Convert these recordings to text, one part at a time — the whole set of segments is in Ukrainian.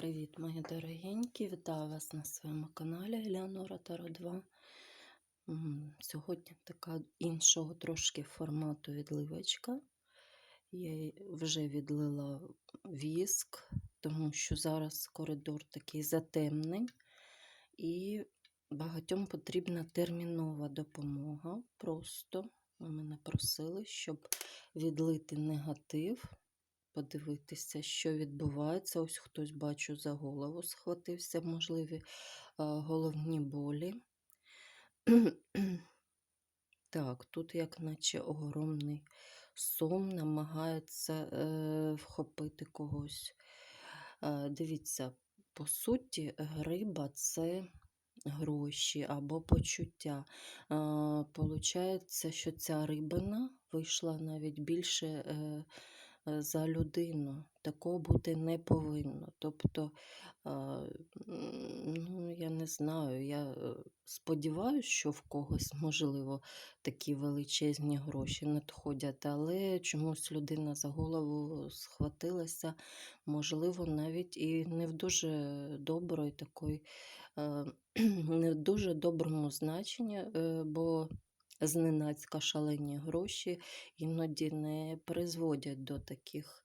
Привіт, мої дорогенькі! Вітаю вас на своєму каналі Елеонора Таро 2. Сьогодні така іншого трошки формату відливочка. Я вже відлила віск, тому що зараз коридор такий затемний, і багатьом потрібна термінова допомога. Просто мене просили, щоб відлити негатив подивитися, що відбувається. Ось хтось, бачу, за голову схватився, можливі е, головні болі. Так, тут, як наче огромний сум, намагається е, вхопити когось. Е, дивіться, по суті, гриба це гроші або почуття. Е, получається, що ця рибина вийшла навіть більше. Е, за людину. Такого бути не повинно. Тобто, ну, я не знаю, я сподіваюся, що в когось, можливо, такі величезні гроші надходять, але чомусь людина за голову схватилася, можливо, навіть і не в дуже доброї такої, е, не в дуже доброму значенні, е, бо зненацька шалені гроші іноді не призводять до таких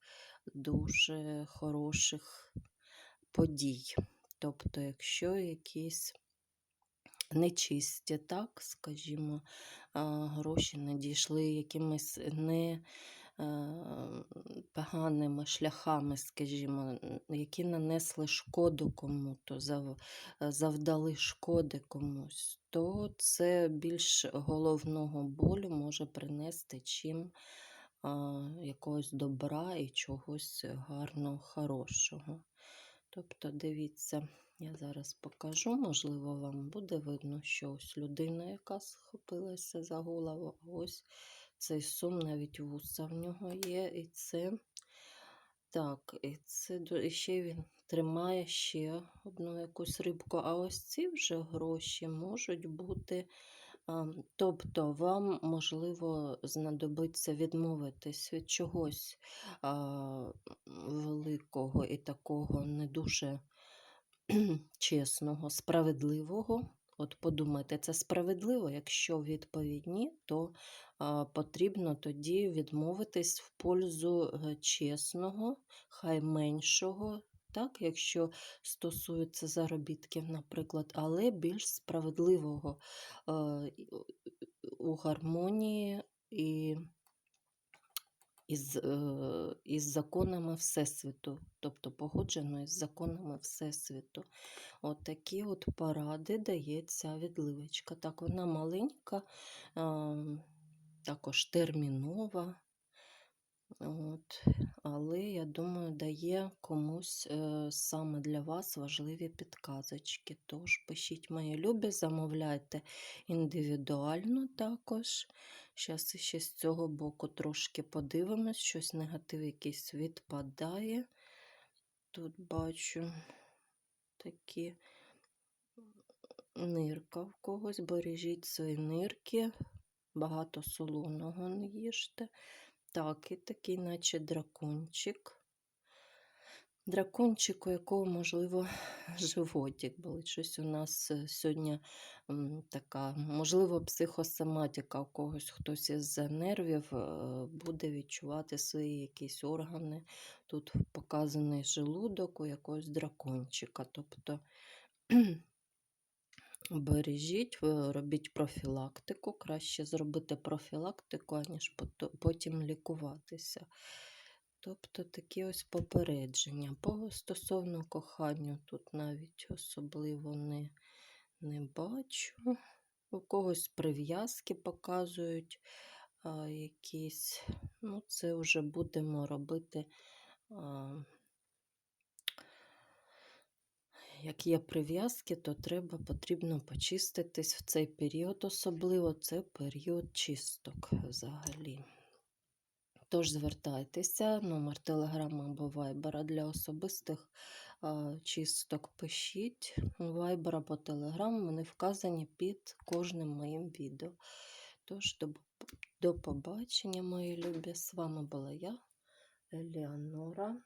дуже хороших подій. Тобто, якщо якісь нечисті, так, скажімо, гроші надійшли якимись не поганими шляхами, скажімо, які нанесли шкоду кому-то, завдали шкоди комусь, то це більш головного болю може принести, чим якогось добра і чогось гарного, хорошого. Тобто, дивіться, я зараз покажу, можливо, вам буде видно, що ось людина, яка схопилася за голову, ось цей сум, навіть вуса в нього є, і це. Так, і це і ще він тримає ще одну якусь рибку. А ось ці вже гроші можуть бути. Тобто вам, можливо, знадобиться відмовитись від чогось а, великого і такого не дуже чесного, справедливого. От подумайте, це справедливо, якщо відповідь ні, то потрібно тоді відмовитись в пользу е, чесного, хай меншого, так, якщо стосується заробітків, наприклад, але більш справедливого е, у гармонії і із, е, із законами Всесвіту, тобто погоджено із законами Всесвіту. От такі от поради дає ця відливочка. Так, вона маленька, також термінова. От. Але я думаю, дає комусь е, саме для вас важливі підказочки. Тож пишіть мої любі, замовляйте індивідуально також. Зараз ще з цього боку трошки подивимось, щось негатив якийсь відпадає. Тут бачу такі нирка в когось, бережіть свої нирки, багато солоного не їжте. Так, і такий, наче дракончик. Дракончик, у якого, можливо, животик болить. Щось у нас е, сьогодні така, можливо, психосоматика, у когось хтось із нервів е, буде відчувати свої якісь органи. Тут показаний желудок у якогось дракончика. Тобто бережіть, робіть профілактику. Краще зробити профілактику, аніж потім лікуватися. Тобто такі ось попередження. По стосовно кохання тут навіть особливо не, не бачу. У когось прив'язки показують а, якісь. Ну, це вже будемо робити. А, як є прив'язки, то треба потрібно почиститись в цей період, особливо це період чисток взагалі. Тож звертайтеся, номер телеграма або вайбера для особистих чисток пишіть. Вайбер або телеграм вони вказані під кожним моїм відео. Тож до, до побачення, мої любі. З вами була я, Елеонора.